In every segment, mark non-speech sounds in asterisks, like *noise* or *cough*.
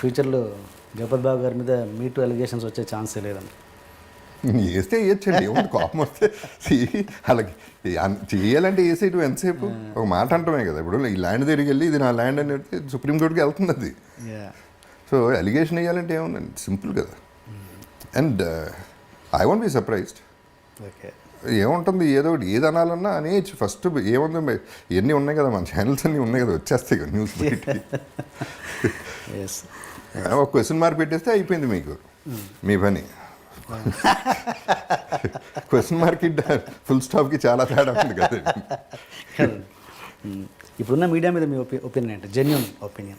ఫ్యూచర్లో జగపత్ బాబు గారి మీద మీ టూ ఎలిగేషన్స్ వచ్చే ఛాన్సే లేదండి వేస్తే వేయచ్చండి ఏముంది కోపం వస్తే. అలాగే చేయాలంటే వేసేయటం ఎంతసేపు? ఒక మాట అంటమే కదా ఇప్పుడు ఈ ల్యాండ్ దగ్గరికి వెళ్ళి ఇది నా ల్యాండ్ అని చెప్తే సుప్రీంకోర్టుకి వెళ్తుంది అది. సో అలిగేషన్ వేయాలంటే ఏముందండి? సింపుల్ కదా. And I want be surprised okay ఏముంటుంది? ఏదో ఒకటి ఏది అనాలన్నా అనేయచ్చు. ఫస్ట్ ఏముంది? ఎన్ని ఉన్నాయి కదా? మన ఛానల్స్ అన్నీ ఉన్నాయి కదా? వచ్చేస్తాయి కదా న్యూస్ ఒక క్వశ్చన్ మార్క్ పెట్టేస్తే అయిపోయింది మీకు. మీ పని. క్వశ్చన్ మార్క్ ఫుల్ స్టాప్కి చాలా తేడా ఉంది కదా ఇప్పుడున్న మీడియా మీద మీ ఒపి ఒపీనియన్ ఏంటి? Genuine opinion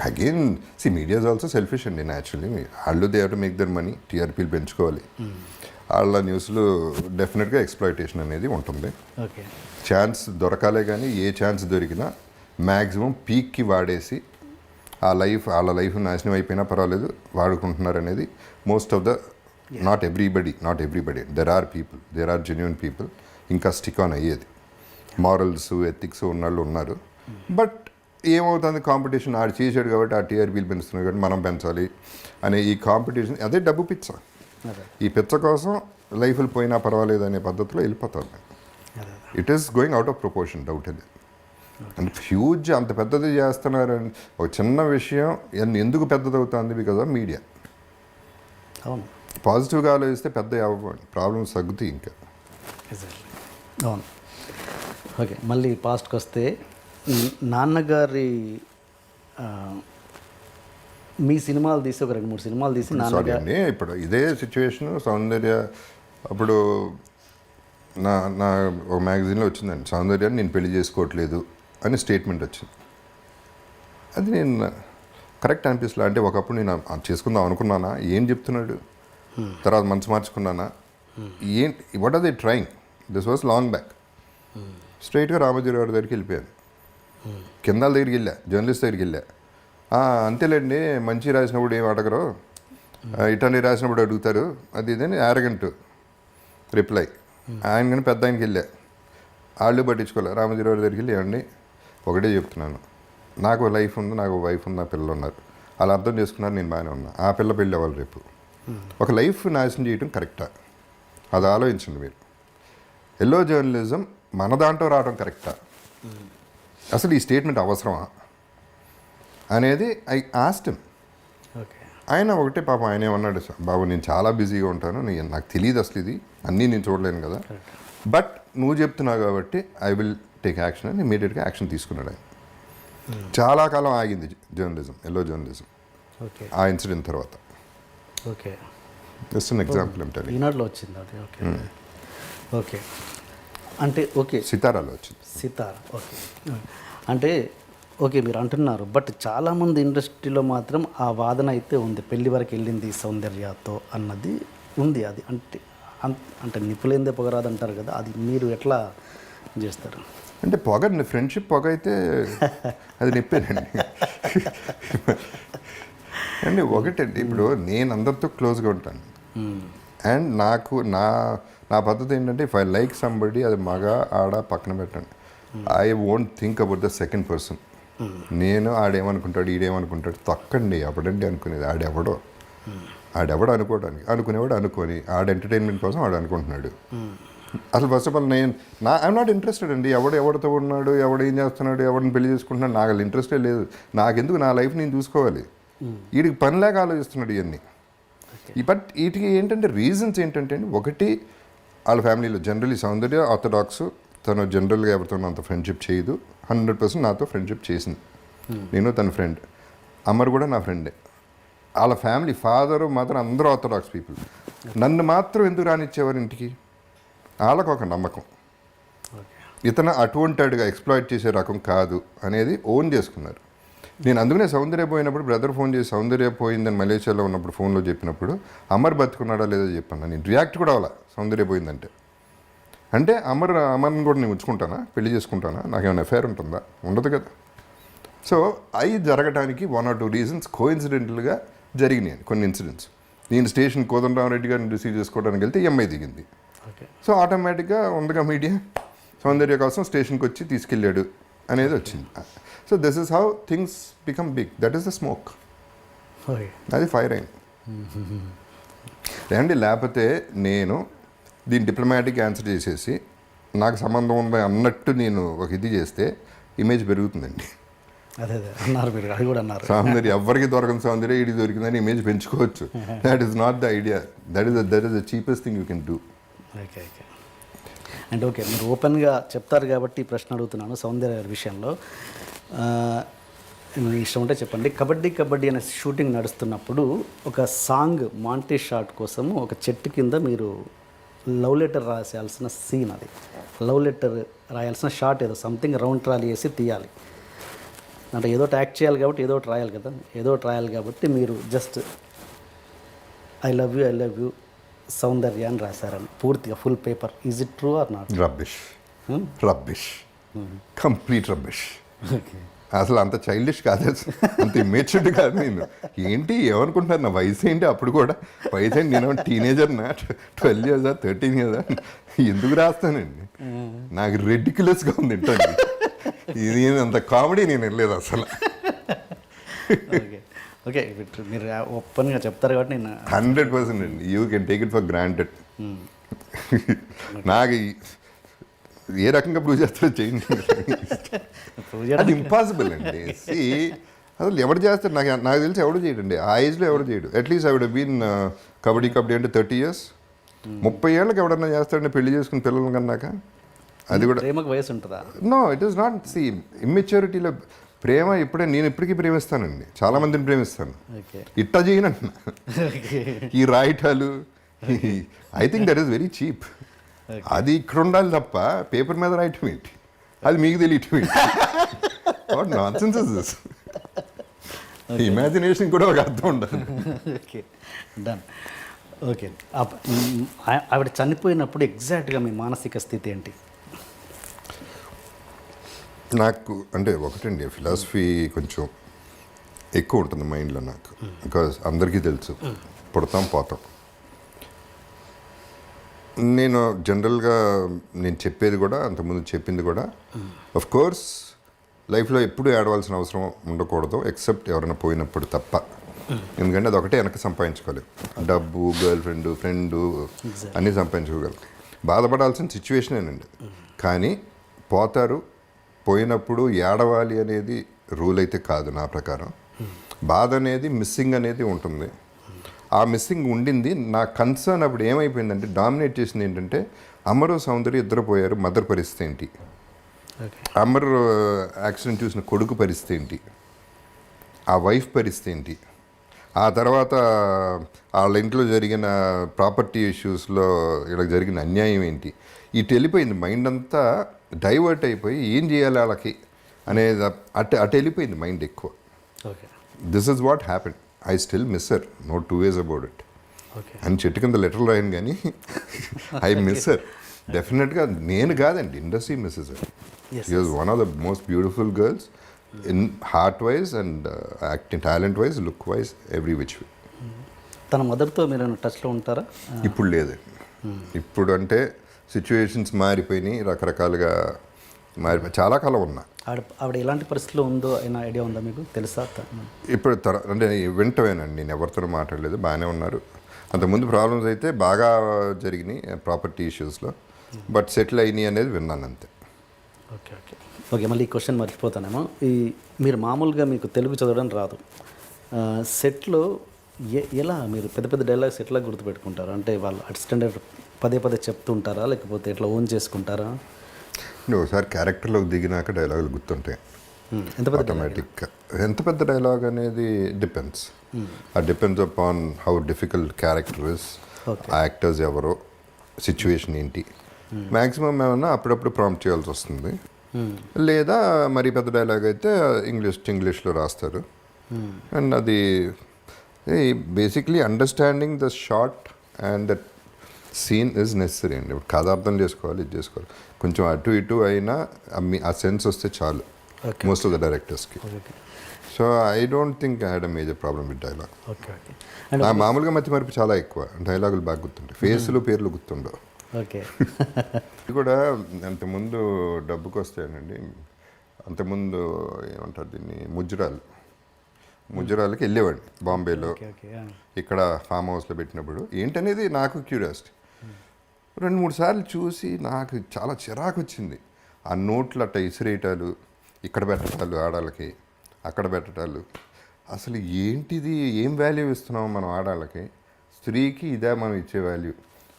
again see media is also selfish అండి న్యాచురల్లీ వాళ్ళు they to make their money టీఆర్పీలు పెంచుకోవాలి. వాళ్ళ న్యూస్లో డెఫినెట్గా ఎక్స్ప్లాయిటేషన్ అనేది ఉంటుంది. ఓకే. ఛాన్స్ దొరకాలే కానీ ఏ ఛాన్స్ దొరికినా మ్యాక్సిమం పీక్కి వాడేసి ఆ లైఫ్ వాళ్ళ లైఫ్ నాశనం అయిపోయినా పర్వాలేదు వాడుకుంటున్నారు అనేది most of the not everybody not everybody there are people there are genuine people ఇంకా స్టిక్ ఆన్ అయ్యేది. మారల్స్ ఎథిక్స్ ఉన్నవాళ్ళు ఉన్నారు. బట్ ఏమవుతుంది కాంపిటీషన్ ఆడు చేసాడు కాబట్టి ఆ టీఆర్పీలు పెంచుతున్నాడు కాబట్టి మనం పెంచాలి అనే ఈ కాంపిటీషన్ అదే డబ్బు పిచ్చ ఈ పిచ్చ కోసం లైఫ్లు పోయినా పర్వాలేదు అనే పద్ధతిలో వెళ్ళిపోతారు. అదే it is going out of proportion doubt అది అండ్ హ్యూజ్ అంత పెద్దది చేస్తున్నారని ఒక చిన్న విషయం ఎందుకు పెద్దదవుతుంది? బికాజ్ ఆఫ్ మీడియా అవును. పాజిటివ్గా ఆలోచిస్తే పెద్ద అవ్వండి ప్రాబ్లమ్స్ తగ్గుతాయి ఇంకా. అవును. ఓకే మళ్ళీ పాస్ట్కి వస్తే నాన్నగారి మీ సినిమాలు తీసి ఒక రెండు మూడు సినిమాలు తీసి నాన్నగారు ఇప్పుడు ఇదే సిచ్యువేషన్ సౌందర్య అప్పుడు నా నా ఒక మ్యాగజైన్లో వచ్చిందండి సౌందర్యాన్ని నేను పెళ్ళి చేసుకోవట్లేదు అని స్టేట్మెంట్ వచ్చింది. అది నేను కరెక్ట్ అనిపిస్తుంది అంటే ఒకప్పుడు నేను చేసుకుందాం అనుకున్నానా ఏం చెప్తున్నాడు? తర్వాత మనసు మార్చుకున్నానా? ఏంటి what are they trying this was long back స్ట్రైట్గా రామోజీరావు గారి దగ్గరికి వెళ్ళిపోయాను. కింద దగ్గరికి వెళ్ళా జర్నలిస్ట్ దగ్గరికి వెళ్ళా. "ఆ, అంతేలేండి మంచి రాసినప్పుడు ఏం అడగరు. ఆ, రాసినప్పుడు అడుగుతారు. అది ఇదని యారగంట్ రిప్లై ఆయన కానీ పెద్ద ఆయనకి వెళ్ళా. వాళ్ళు పట్టించుకోలే. రామజీరావు దగ్గరికి వెళ్ళి ఏమండి ఒకటే చెప్తున్నాను. నాకు లైఫ్ ఉంది నాకు వైఫ్ ఉంది నా పిల్లలు ఉన్నారు. వాళ్ళు అర్థం చేసుకున్నారు నేను బాగానే ఉన్నా. ఆ పిల్ల పెళ్ళి అవ్వాలి రేపు. ఒక లైఫ్ నాశనం చేయడం కరెక్టా అది ఆలోచించండి మీరు. ఎల్లో జర్నలిజం మన దాంట్లో రావడం కరెక్టా అసలు ఈ స్టేట్మెంట్ అవసరమా? అనేది ఐ ఆస్టమ్ ఓకే. ఆయన ఒకటే పాపం ఆయన ఏమన్నాడు "సార్, బాబు నేను చాలా బిజీగా ఉంటాను నేను నాకు తెలియదు అసలు ఇది అన్నీ నేను చూడలేను కదా. బట్ నువ్వు చెప్తున్నావు కాబట్టి ఐ విల్ టేక్ యాక్షన్ అని ఇమీడియట్గా యాక్షన్ తీసుకున్నాడు ఆయన. చాలా కాలం ఆగింది జర్నలిజం ఎల్లో జర్నలిజం. ఓకే. ఆ ఇన్సిడెంట్ తర్వాత. ఓకే. జస్ట్ అన్ ఎగ్జాంపుల్ ఏమిటది ఈనాడులో వచ్చింది అది ఓకే. ఓకే. అంటే ఓకే. సితారాలో వచ్చింది. సితార్ ఓకే. అంటే ఓకే మీరు అంటున్నారు. బట్ చాలామంది ఇండస్ట్రీలో మాత్రం ఆ వాదన అయితే ఉంది. పెళ్ళి వరకు వెళ్ళింది సౌందర్యతో అన్నది ఉంది. అది అంటే అంటే నిపులేందే పొగరాదు అంటారు కదా అది మీరు ఎట్లా చేస్తారు? అంటే పొగ ఫ్రెండ్షిప్ పొగ అయితే అది నిప్పేనండి. అండి ఒకటండి ఇప్పుడు నేను అందరితో క్లోజ్గా ఉంటాను. అండ్ నాకు నా నా పద్ధతి ఏంటంటే ఇఫ్ ఐ లైక్ సంబడి అది మగ ఆడ పక్కన పెట్టండి. I won't think about the second person నేను ఆడేమనుకుంటాడు ఈడేమనుకుంటాడు తక్కండి అప్పుడండి అనుకునేది. ఆడెవడో. ఆడెవడో అనుకోవడానికి. అనుకునేవాడు అనుకొని ఆడ ఎంటర్టైన్మెంట్ కోసం ఆడు అనుకుంటున్నాడు. అసలు ఫస్ట్ ఆఫ్ ఆల్ నేను నా ఐఎమ్ నాట్ ఇంట్రెస్టెడ్ అండి. ఎవడు ఎవరితో ఉన్నాడు ఎవడు ఏం చేస్తున్నాడు ఎవరిని పెళ్ళి చేసుకుంటున్నాడు నాకు అసలు ఇంట్రెస్టే లేదు. నాకెందుకు నా లైఫ్ నేను చూసుకోవాలి? వీడికి పనిలాగా ఆలోచిస్తున్నాడు ఇవన్నీ. బట్ వీటికి ఏంటంటే రీజన్స్ ఏంటంటే అండి, ఒకటి వాళ్ళ ఫ్యామిలీలో జనరలీ సౌందర్య ఆర్థడాక్స్ తను జనరల్గా ఎవరితో అంత ఫ్రెండ్షిప్ చేయదు. హండ్రెడ్ పర్సెంట్ నాతో ఫ్రెండ్షిప్ చేసింది. నేను తన ఫ్రెండ్. అమర్ కూడా నా ఫ్రెండే. వాళ్ళ ఫ్యామిలీ ఫాదర్ మదర్ అందరూ ఆర్థడాక్స్ పీపుల్. నన్ను మాత్రం ఎందుకు రానిచ్చేవారు ఇంటికి? వాళ్ళకు ఒక నమ్మకం. ఇతను అటువంటిగా ఎక్స్ప్లాయిట్ చేసే రకం కాదు అనేది ఓన్ చేసుకున్నారు. నేను అందుకనే సౌందర్య పోయినప్పుడు బ్రదర్ ఫోన్ చేసి సౌందర్య పోయిందని మలేషియాలో ఉన్నప్పుడు ఫోన్లో చెప్పినప్పుడు అమర్ బతుకున్నాడా లేదో చెప్పాను నేను రియాక్ట్ కూడా అవ్వాల. సౌందర్య పోయిందంటే. అంటే అమర్ అమర్ని కూడా నేను ఉంచుకుంటానా? పెళ్ళి చేసుకుంటానా? నాకేమైనా అఫేర్ ఉంటుందా? ఉండదు కదా. సో అవి జరగడానికి వన్ ఆర్ టూ రీజన్స్ కోఇన్సిడెంటల్గా జరిగినాయి కొన్ని ఇన్సిడెంట్స్ నేను స్టేషన్ కోదండరామరెడ్డి గారిని రిసీవ్ చేసుకోవడానికి వెళ్తే ఎంఐ దిగింది. సో ఆటోమేటిక్గా ఉందిగా మీడియా సౌందర్య కోసం స్టేషన్కి వచ్చి తీసుకెళ్ళాడు అనేది వచ్చింది. So this is how things become big that is the smoke అది ఫైర్ అయింది. లేదండి లేకపోతే నేను దీన్ని డిప్లొమాటిక్ ఆన్సర్ చేసేసి నాకు సంబంధం ఉంది అన్నట్టు నేను ఒక ఇది చేస్తే ఇమేజ్ పెరుగుతుందండి. అదే అదే అన్నారు మీరు అది కూడా అన్నారు. సౌందర్యం ఎవరికి దొరకని సౌందర్యం ఇది దొరికిందని ఇమేజ్ పెంచుకోవచ్చు. That is not the idea that is that is the cheapest thing you can do okay okay అంటే ఓకే మీరు ఓపెన్గా చెప్తారు కాబట్టి ప్రశ్న అడుగుతున్నాను సౌందర్య గారి విషయంలో. ఇష్టం ఉంటే చెప్పండి. కబడ్డీ కబడ్డీ అనే షూటింగ్ నడుస్తున్నప్పుడు ఒక సాంగ్ మాంటే షాట్ కోసము ఒక చెట్టు కింద మీరు లవ్ లెటర్ రాసేయాల్సిన సీన్ అది. లవ్ లెటర్ రాయాల్సిన షాట్ ఏదో సంథింగ్ రౌండ్ ట్రాలీ వేసి తీయాలి. అంటే ఏదో ఒకటి యాక్ట్ చేయాలి కాబట్టి ఏదో ఒకటి రాయాలి కదా. ఏదో ఒకటి రాయాలి కాబట్టి మీరు just I love you I love you Soundarya అని రాశారని. పూర్తిగా full paper is it true or not rubbish rubbish complete rubbish అసలు అంత చైల్డిష్ కాదు అసలు. అంత ఇమేచ్యూర్డ్ కాదు నేను. ఏంటి ఏమనుకుంటున్నారు? నా వయసు ఏంటి అప్పుడు కూడా? వయసు ఏంటి? నేను టీనేజర్ నా? ట్వెల్వ్ ఇయర్స్ థర్టీన్ ఇయర్స్ ఎందుకు రాస్తానండి? నాకు రెడ్యుక్యులస్గా ఉంది ఇంటండి ఇది అంత కామెడీ నేను వెళ్ళలేదు అసలు. ఓకే. మీరు ఓపెన్గా చెప్తారు కాబట్టి నేను హండ్రెడ్ పర్సెంట్ అండి. You can take it for granted నాకు ఏ రకంగా ప్రూవ్ చేస్తారో చేయండి. అది ఇంపాసిబుల్ అండి. See, అసలు ఎవరు చేస్తారు నాకు నాకు తెలిసి ఎవడు చేయడండి. ఆ ఏజ్లో ఎవరు చేయడు. అట్లీస్ట్ ఆవిడ బీన్ కబడ్డీ కబడ్డీ అంటే థర్టీ ఇయర్స్ ముప్పై ఏళ్ళకి ఎవడన్నా చేస్తాడండి పెళ్ళి చేసుకుని పిల్లలు కన్నాక? అది కూడా ప్రేమకు వయసు ఉంటుందా? No it is not see ఇమ్మెచ్యూరిటీలో ప్రేమ ఇప్పుడే నేను ఇప్పటికీ ప్రేమిస్తానండి. చాలా మందిని ప్రేమిస్తాను. ఇట్ట చేయనంటున్నా ఓకే ఈ రాయటాలు I think that is very cheap అది ఇక్కడ ఉండాలి తప్ప పేపర్ మీద రాయటం ఏంటి? అది మీకు తెలియటం ఏంటి? వాట్ ఇమాజినేషన్ కూడా ఒక అర్థం ఉండాలి. ఓకే డన్ ఓకే ఆవిడ చనిపోయినప్పుడు ఎగ్జాక్ట్గా మీ మానసిక స్థితి ఏంటి? నాకు అంటే ఒకటండి ఫిలాసఫీ కొంచెం ఎక్కువ ఉంటుంది మైండ్లో నాకు. బికాజ్ అందరికీ తెలుసు. పుడతాం పోతాం. నేను జనరల్గా నేను చెప్పేది కూడా అంతకుముందు చెప్పింది కూడా ఆఫ్ కోర్స్ లైఫ్లో ఎప్పుడూ ఏడవలసిన అవసరం ఉండకూడదు ఎక్సెప్ట్ ఎవరైనా పోయినప్పుడు తప్ప. ఎందుకంటే అది ఒకటే వెనక సంపాదించుకోలేవు డబ్బు గర్ల్ ఫ్రెండ్ ఫ్రెండ్ అన్నీ సంపాదించుకోగలరు బాధపడాల్సిన సిచ్యువేషనేనండి కానీ పోతారు పోయినప్పుడు ఏడవాలి అనేది రూల్ అయితే కాదు నా ప్రకారం. బాధ అనేది మిస్సింగ్ అనేది ఉంటుంది. ఆ మిస్సింగ్ ఉండింది. నా కన్సర్న్ అప్పుడు ఏమైపోయిందంటే డామినేట్ చేసింది ఏంటంటే అమరు సౌందర్య ఇద్దరు పోయారు మదర్ పరిస్థితి ఏంటి? అమర్ యాక్సిడెంట్ చూసిన కొడుకు పరిస్థితి ఏంటి? ఆ వైఫ్ పరిస్థితి ఏంటి? ఆ తర్వాత వాళ్ళ ఇంట్లో జరిగిన ప్రాపర్టీ ఇష్యూస్లో ఇలా జరిగిన అన్యాయం ఏంటి? ఇటు వెళ్ళిపోయింది. మైండ్ అంతా డైవర్ట్ అయిపోయి ఏం చేయాలి వాళ్ళకి అనేది అటు అటు వెళ్ళిపోయింది మైండ్ ఎక్కువ. This is what happen I still miss her no two ways about it అని చెట్టు కింద లెటర్లు రాయను కానీ ఐ మిస్సర్ డెఫినెట్గా నేను కాదండి industry misses Yes, was one of the most beautiful girls in heart wise and acting talent wise look wise every which way తన మదర్తో మీరు టచ్లో ఉంటారా? ఇప్పుడు లేదండి. ఇప్పుడు అంటే సిచ్యువేషన్స్ మారిపోయినాయి రకరకాలుగా మారిపోయి చాలా కాలం ఉన్నా. ఆవిడ ఆవిడ ఎలాంటి పరిస్థితిలో ఉందో అయినా ఐడియా ఉందా మీకు? తెలుసా? ఇప్పుడు తర అంటే వెంటవేనండి నేను ఎవరితోనూ మాట్లాడలేదు బాగానే ఉన్నారు. అంతకుముందు ప్రాబ్లమ్స్ అయితే బాగా జరిగినాయి ప్రాపర్టీ ఇష్యూస్లో బట్ సెటిల్ అయినాయి అనేది విన్నాను అంతే. Okay okay. ఓకే మళ్ళీ ఈ క్వశ్చన్ మర్చిపోతానేమో. ఈ మీరు మామూలుగా మీకు తెలుగు చదవడం రాదు. సెట్లో ఎ ఎలా మీరు పెద్ద పెద్ద డైలాగ్స్ ఎట్లా గుర్తుపెట్టుకుంటారు? అంటే వాళ్ళు అసిస్టెంట్ పదే పదే చెప్తుంటారా? లేకపోతే ఎట్లా ఓన్ చేసుకుంటారా? నువ్వు ఒకసారి క్యారెక్టర్లోకి దిగినాక డైలాగులు గుర్తుంటాయి. ఎంత పెద్ద ఆటోమేటిక్గా ఎంత పెద్ద డైలాగ్ అనేది డిపెండ్స్ ఆ depends upon how difficult character is. ఆ యాక్టర్స్ ఎవరో సిచ్యువేషన్ ఏంటి. మ్యాక్సిమం ఏమన్నా అప్పుడప్పుడు ప్రాంప్ట్ చేయాల్సి వస్తుంది. లేదా మరి పెద్ద డైలాగ్ అయితే ఇంగ్లీష్ ఇంగ్లీష్లో రాస్తారు. అండ్ అది basically understanding the shot and that scene is necessary అండి ఇప్పుడు కథ అర్థం చేసుకోవాలి ఇది చేసుకోవాలి. కొంచెం అటు ఇటు అయినా ఆ మీ- ఆ సెన్స్ వస్తే చాలు. Most of the డైరెక్టర్స్కి so I don't think I had a major problem with dialogue నా మామూలుగా మధ్య మరపు చాలా ఎక్కువ. డైలాగులు బాగా గుర్తుంటాయి. ఫేస్లు పేర్లు గుర్తుండవు. ఓకే *laughs* ఇది కూడా అంతకుముందు డబ్బుకి వస్తాయనండి అంతకుముందు ఏమంటారు దీన్ని ముజ్జరాలు ముజ్జరాలకి వెళ్ళేవాడిని బాంబేలో. ఇక్కడ ఫామ్ హౌస్లో పెట్టినప్పుడు. ఏంటనేది నాకు క్యూరియాసిటీ రెండు మూడు సార్లు చూసి నాకు చాలా చిరాకు వచ్చింది ఆ నోట్లు అట్ట ఇసిరేయటాలు ఇక్కడ పెట్టటాలు ఆడాలకి అక్కడ పెట్టటాలు అసలు ఏంటిది ఏం వాల్యూ ఇస్తున్నాం మనం ఆడాలకి స్త్రీకి ఇదే మనం ఇచ్చే వాల్యూ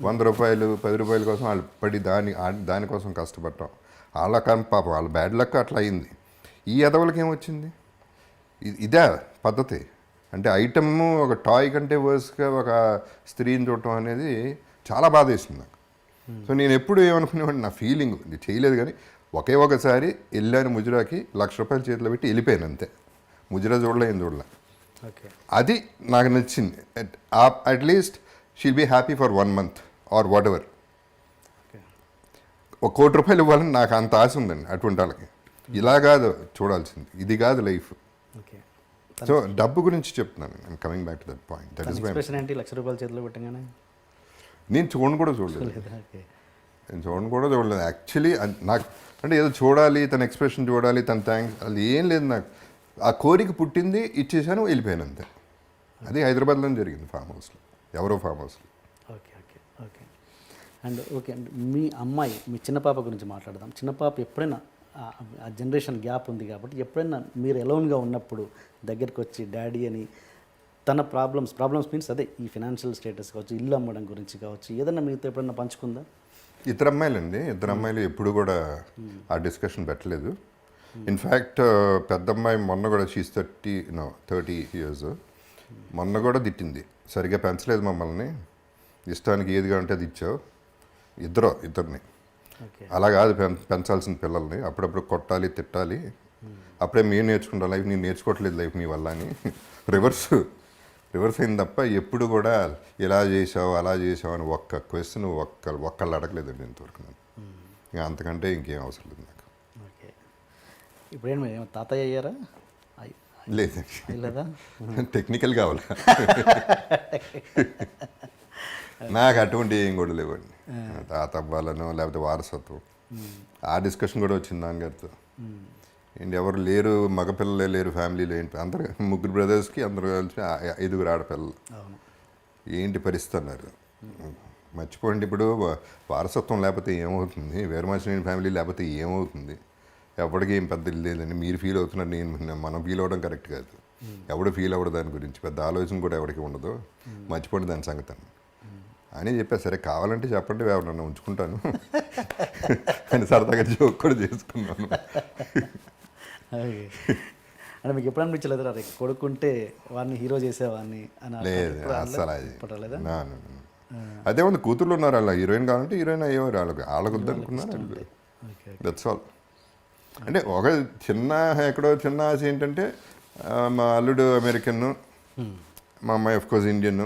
వంద రూపాయలు పది రూపాయల కోసం వాళ్ళు పడి దాని దానికోసం కష్టపడటం వాళ్ళ కానీ పాపం వాళ్ళ బ్యాడ్ లక్ అట్లా అయింది. ఈ ఎదవలకి ఏమొచ్చింది? ఇదే పద్ధతి. అంటే ఐటమ్ ఒక టాయ్ కంటే వర్స్గా ఒక స్త్రీని చూడటం అనేది చాలా బాధ వేసింది నాకు. సో నేను ఎప్పుడు ఏమనుకునేవాడిని? నా ఫీలింగ్ ఇది చేయలేదు కానీ ఒకే ఒకసారి వెళ్ళాను ముజరాకి లక్ష రూపాయలు చేతిలో పెట్టి వెళ్ళిపోయాను అంతే. ముజరా చూడలే ఏం చూడలే. అది నాకు నచ్చింది. At least she'll be happy for one month or whatever ఒక కోటి రూపాయలు ఇవ్వాలని నాకు అంత ఆశ ఉందండి అటువంటి వాళ్ళకి. ఇలా కాదు చూడాల్సింది. ఇది కాదు లైఫ్. ఓకే. సో డబ్బు గురించి చెప్తున్నాను. Coming back to that point that is లక్ష రూపాయలు చేతిలో పెట్టగానే? నేను చూడను కూడా చూడలేదు. నేను చూడను కూడా చూడలేదు. యాక్చువల్లీ నాకు అంటే ఏదో చూడాలి తన ఎక్స్ప్రెషన్ చూడాలి తన థ్యాంక్స్ అది ఏం లేదు నాకు. ఆ కోరిక పుట్టింది ఇచ్చేసాను వెళ్ళిపోయాను అంతే. అది హైదరాబాద్లో జరిగింది ఫామ్ హౌస్లో ఎవరో ఫామ్ హౌస్లో okay okay okay. And okay and మీ అమ్మాయి మీ చిన్న పాప గురించి మాట్లాడదాం. చిన్న పాప ఎప్పుడైనా ఆ- ఆ జనరేషన్ గ్యాప్ ఉంది కాబట్టి ఎప్పుడైనా మీరు ఎలోన్గా ఉన్నప్పుడు దగ్గరికి వచ్చి డాడీ అని తన ప్రాబ్లమ్స్ ప్రాబ్లమ్స్ మీన్స్ అదే ఈ ఫినాన్షియల్ స్టేటస్ కావచ్చు ఇల్లు అమ్మడం గురించి కావచ్చు ఏదైనా మీతో ఎప్పుడైనా పంచుకుందా? ఇద్దరు అమ్మాయిలండి. ఇద్దరు అమ్మాయిలు ఎప్పుడు కూడా ఆ డిస్కషన్ పెట్టలేదు. ఇన్ఫ్యాక్ట్ పెద్ద అమ్మాయి మొన్న కూడా she's thirty no thirty years మొన్న కూడా తిట్టింది. సరిగ్గా పెంచలేదు మమ్మల్ని. ఇష్టానికి ఏదిగా ఉంటే అది ఇచ్చావు. ఇద్దరు ఇద్దరిని. అలా కాదు పెంచాల్సిన పిల్లల్ని అప్పుడప్పుడు కొట్టాలి తిట్టాలి. అప్పుడే మేము నేర్చుకుంటాం లైఫ్. నేను నేర్చుకోవట్లేదు లైఫ్ మీ వల్ల అని. *laughs* రివర్స్ రివర్స్ అయింది తప్ప ఎప్పుడు కూడా ఇలా చేసావు అలా చేసావు అని ఒక్క క్వశ్చన్ ఒక్క ఒక్కళ్ళు అడగలేదండి ఇంతవరకు నేను ఇంకా అంతకంటే ఇంకేం అవసరం లేదు నాకు. ఓకే. ఇప్పుడేం ఏమో తాతయ్య అయ్యారా? అయ్- లేదండి. అయ్యలేదా? టెక్నికల్ కావాలా? *laughs* నాకు అటువంటి ఏం కూడా లేవండి. తాత అవ్వాలనో లేకపోతే వారసత్వం. ఆ డిస్కషన్ కూడా వచ్చింది నాన్నగారితో. ఏంటి ఎవరు లేరు మగపిల్లలే లేరు ఫ్యామిలీలో ఏంటి? అందరు ముగ్గురు బ్రదర్స్కి అందరూ కలిసి ఐదుగురు ఆడపిల్లలు. ఏంటి పరిస్థితి అన్నారు. మర్చిపోండి ఇప్పుడు వారసత్వం లేకపోతే ఏమవుతుంది? వేరుమాసిన ఫ్యామిలీ లేకపోతే ఏమవుతుంది? ఎవరికి ఏం పెద్ద లేదండి. మీరు ఫీల్ అవుతున్నారు నేను మనం ఫీల్ అవ్వడం కరెక్ట్ కాదు. ఎవడు ఫీల్ అవ్వడు దాని గురించి పెద్ద ఆలోచన కూడా ఎవరికి ఉండదు. మర్చిపోండి దాని సంగతి అని అని చెప్పా సరే కావాలంటే చెప్పండి ఎవరన్నా ఉంచుకుంటాను. *laughs* అని సరదాగా జోక్ కూడా చేసుకున్నాను. అంటే మీకు ఎప్పుడు అనిపించలేదు రే కొడుకుంటే వాడిని హీరో చేసేవాడిని అని లేదు? అస్సలు అది ఉంది కూతుర్లు ఉన్నారు అలా హీరోయిన్ కావాలంటే హీరోయిన్ అయ్యేవారు వాళ్ళకి వాళ్ళకు వద్దనుకున్నారు దట్స్ ఆల్ అంటే ఒక చిన్న ఎక్కడో చిన్న ఆశ ఏంటంటే మా అల్లుడు అమెరికన్ మా అమ్మాయి కోర్స్ ఇండియన్